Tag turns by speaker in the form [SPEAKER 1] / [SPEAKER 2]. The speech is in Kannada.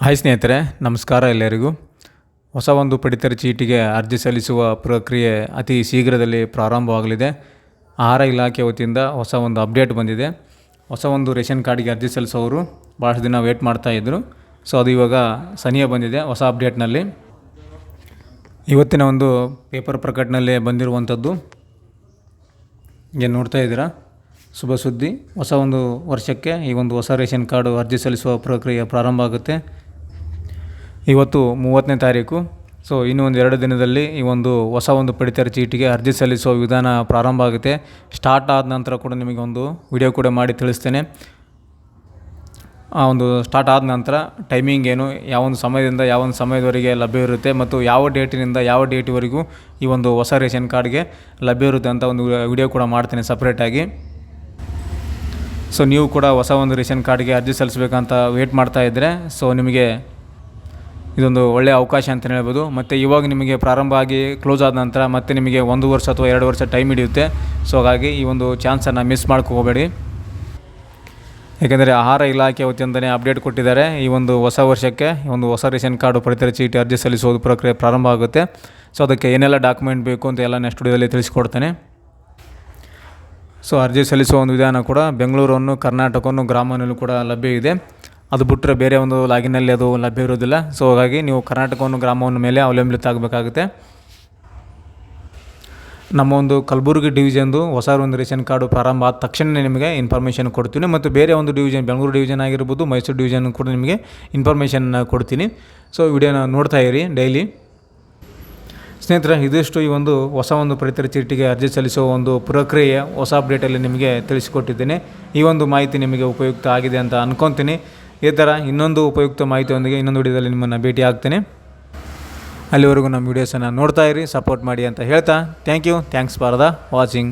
[SPEAKER 1] ಹಾಯ್ ಸ್ನೇಹಿತರೆ, ನಮಸ್ಕಾರ ಎಲ್ಲರಿಗೂ. ಹೊಸ ಒಂದು ಪಡಿತರ ಚೀಟಿಗೆ ಅರ್ಜಿ ಸಲ್ಲಿಸುವ ಪ್ರಕ್ರಿಯೆ ಅತಿ ಶೀಘ್ರದಲ್ಲಿ ಪ್ರಾರಂಭವಾಗಲಿದೆ. ಆಹಾರ ಇಲಾಖೆ ವತಿಯಿಂದ ಹೊಸ ಒಂದು ಅಪ್ಡೇಟ್ ಬಂದಿದೆ. ಹೊಸ ಒಂದು ರೇಷನ್ ಕಾರ್ಡಿಗೆ ಅರ್ಜಿ ಸಲ್ಲಿಸೋರು ಭಾಳಷ್ಟು ದಿನ ವೇಟ್ ಮಾಡ್ತಾಯಿದ್ರು ಸೊ, ಅದು ಇವಾಗ ಸನಿಯ ಬಂದಿದೆ ಹೊಸ ಅಪ್ಡೇಟ್ನಲ್ಲಿ. ಇವತ್ತಿನ ಒಂದು ಪೇಪರ್ ಪ್ರಕಟಣೆಯಲ್ಲಿ ಬಂದಿರುವಂಥದ್ದು. ಏನು ನೋಡ್ತಾ ಇದ್ದೀರಾ? ಶುಭ ಸುದ್ದಿ. ಹೊಸ ಒಂದು ವರ್ಷಕ್ಕೆ ಈ ಒಂದು ಹೊಸ ರೇಷನ್ ಕಾರ್ಡು ಅರ್ಜಿ ಸಲ್ಲಿಸುವ ಪ್ರಕ್ರಿಯೆ ಪ್ರಾರಂಭ ಆಗುತ್ತೆ. ಇವತ್ತು ಮೂವತ್ತನೇ ತಾರೀಕು. ಸೊ ಇನ್ನೂ ಒಂದು ಎರಡು ದಿನದಲ್ಲಿ ಈ ಒಂದು ಹೊಸ ಒಂದು ಪಡಿತರ ಚೀಟಿಗೆ ಅರ್ಜಿ ಸಲ್ಲಿಸುವ ವಿಧಾನ ಪ್ರಾರಂಭ ಆಗುತ್ತೆ. ಸ್ಟಾರ್ಟ್ ಆದ ನಂತರ ಕೂಡ ನಿಮಗೆ ಒಂದು ವಿಡಿಯೋ ಕೂಡ ಮಾಡಿ ತಿಳಿಸ್ತೇನೆ. ಆ ಒಂದು ಸ್ಟಾರ್ಟ್ ಆದ ನಂತರ ಟೈಮಿಂಗ್ ಏನು, ಯಾವ ಒಂದು ಸಮಯದಿಂದ ಯಾವ ಒಂದು ಸಮಯದವರೆಗೆ ಲಭ್ಯವಿರುತ್ತೆ ಮತ್ತು ಯಾವ ಡೇಟಿನಿಂದ ಯಾವ ಡೇಟಿವರೆಗೂ ಈ ಒಂದು ಹೊಸ ರೇಷನ್ ಕಾರ್ಡ್ಗೆ ಲಭ್ಯವಿರುತ್ತೆ ಅಂತ ಒಂದು ವಿಡಿಯೋ ಕೂಡ ಮಾಡ್ತೇನೆ ಸಪ್ರೇಟಾಗಿ ಸೊ ನೀವು ಕೂಡ ಹೊಸ ಒಂದು ರೇಷನ್ ಕಾರ್ಡ್ಗೆ ಅರ್ಜಿ ಸಲ್ಲಿಸಬೇಕಂತ ವೇಟ್ ಮಾಡ್ತಾ ಇದ್ದರೆ ಸೊ ನಿಮಗೆ ಇದೊಂದು ಒಳ್ಳೆಯ ಅವಕಾಶ ಅಂತಲೇ ಹೇಳ್ಬೋದು. ಮತ್ತು ಇವಾಗ ನಿಮಗೆ ಪ್ರಾರಂಭ ಆಗಿ ಕ್ಲೋಸ್ ಆದ ನಂತರ ಮತ್ತೆ ನಿಮಗೆ ಒಂದು ವರ್ಷ ಅಥವಾ ಎರಡು ವರ್ಷ ಟೈಮ್ ಹಿಡಿಯುತ್ತೆ. ಸೊ ಹಾಗಾಗಿ ಈ ಒಂದು ಚಾನ್ಸನ್ನು ಮಿಸ್ ಮಾಡ್ಕೋಬೇಡಿ. ಏಕೆಂದರೆ ಆಹಾರ ಇಲಾಖೆ ವತಿಯಿಂದಲೇ ಅಪ್ಡೇಟ್ ಕೊಟ್ಟಿದ್ದಾರೆ. ಈ ಒಂದು ಹೊಸ ವರ್ಷಕ್ಕೆ ಒಂದು ಹೊಸ ರೇಷನ್ ಕಾರ್ಡು ಪಡಿತರ ಚೀಟಿ ಅರ್ಜಿ ಸಲ್ಲಿಸೋದು ಪ್ರಕ್ರಿಯೆ ಪ್ರಾರಂಭ ಆಗುತ್ತೆ. ಸೊ ಅದಕ್ಕೆ ಏನೆಲ್ಲ ಡಾಕ್ಯುಮೆಂಟ್ ಬೇಕು ಅಂತ ಎಲ್ಲ ನೆಕ್ಸ್ಟ್ ವಿಡಿಯೋದಲ್ಲಿ ತಿಳಿಸ್ಕೊಡ್ತೇನೆ. ಸೊ ಅರ್ಜಿ ಸಲ್ಲಿಸುವ ಒಂದು ವಿಧಾನ ಕೂಡ ಬೆಂಗಳೂರನ್ನು, ಕರ್ನಾಟಕವನ್ನು ಗ್ರಾಮನಲ್ಲೂ ಕೂಡ ಲಭ್ಯ ಇದೆ. ಅದು ಬಿಟ್ಟರೆ ಬೇರೆ ಒಂದು ಲಾಗಿನಲ್ಲಿ ಅದು ಲಭ್ಯ ಇರೋದಿಲ್ಲ. ಸೊ ಹಾಗಾಗಿ ನೀವು ಕರ್ನಾಟಕವನ್ನು, ಗ್ರಾಮವನ್ನು ಮೇಲೆ ಅವಲಂಬಿತ ಆಗಬೇಕಾಗುತ್ತೆ. ನಮ್ಮ ಒಂದು ಕಲಬುರಗಿ ಡಿವಿಷನ್ದು ಹೊಸ ಒಂದು ರೇಷನ್ ಕಾರ್ಡು ಪ್ರಾರಂಭ ಆದ ತಕ್ಷಣ ನಿಮಗೆ ಇನ್ಫಾರ್ಮೇಷನ್ ಕೊಡ್ತೀನಿ. ಮತ್ತು ಬೇರೆ ಒಂದು ಡಿವಿಷನ್ ಬೆಂಗಳೂರು ಡಿವಿಷನ್ ಆಗಿರ್ಬೋದು, ಮೈಸೂರು ಡಿವಿಷನ್ ಕೂಡ ನಿಮಗೆ ಇನ್ಫಾರ್ಮೇಷನ್ ಕೊಡ್ತೀನಿ. ಸೊ ವಿಡಿಯೋನ ನೋಡ್ತಾ ಇರಿ ಡೈಲಿ. ಸ್ನೇಹಿತರೆ, ಇದಿಷ್ಟು ಈ ಒಂದು ಹೊಸ ಒಂದು ಪಡಿತರ ಚೀಟಿಗೆ ಅರ್ಜಿ ಸಲ್ಲಿಸುವ ಒಂದು ಪ್ರಕ್ರಿಯೆ ಹೊಸ ಅಪ್ಡೇಟಲ್ಲಿ ನಿಮಗೆ ತಿಳಿಸಿಕೊಟ್ಟಿದ್ದೇನೆ. ಈ ಒಂದು ಮಾಹಿತಿ ನಿಮಗೆ ಉಪಯುಕ್ತ ಆಗಿದೆ ಅಂತ ಅನ್ಕೊತೀನಿ. ಈ ಥರ ಇನ್ನೊಂದು ಉಪಯುಕ್ತ ಮಾಹಿತಿಯೊಂದಿಗೆ ಇನ್ನೊಂದು ವಿಡಿಯೋದಲ್ಲಿ ನಿಮ್ಮನ್ನು ಭೇಟಿ ಆಗ್ತೇನೆ ಅಲ್ಲಿವರೆಗೂ ನಮ್ಮ ವೀಡಿಯೋಸನ್ನು ನೋಡ್ತಾ ಇರಿ, ಸಪೋರ್ಟ್ ಮಾಡಿ ಅಂತ ಹೇಳ್ತಾ, thank you, thanks for the watching.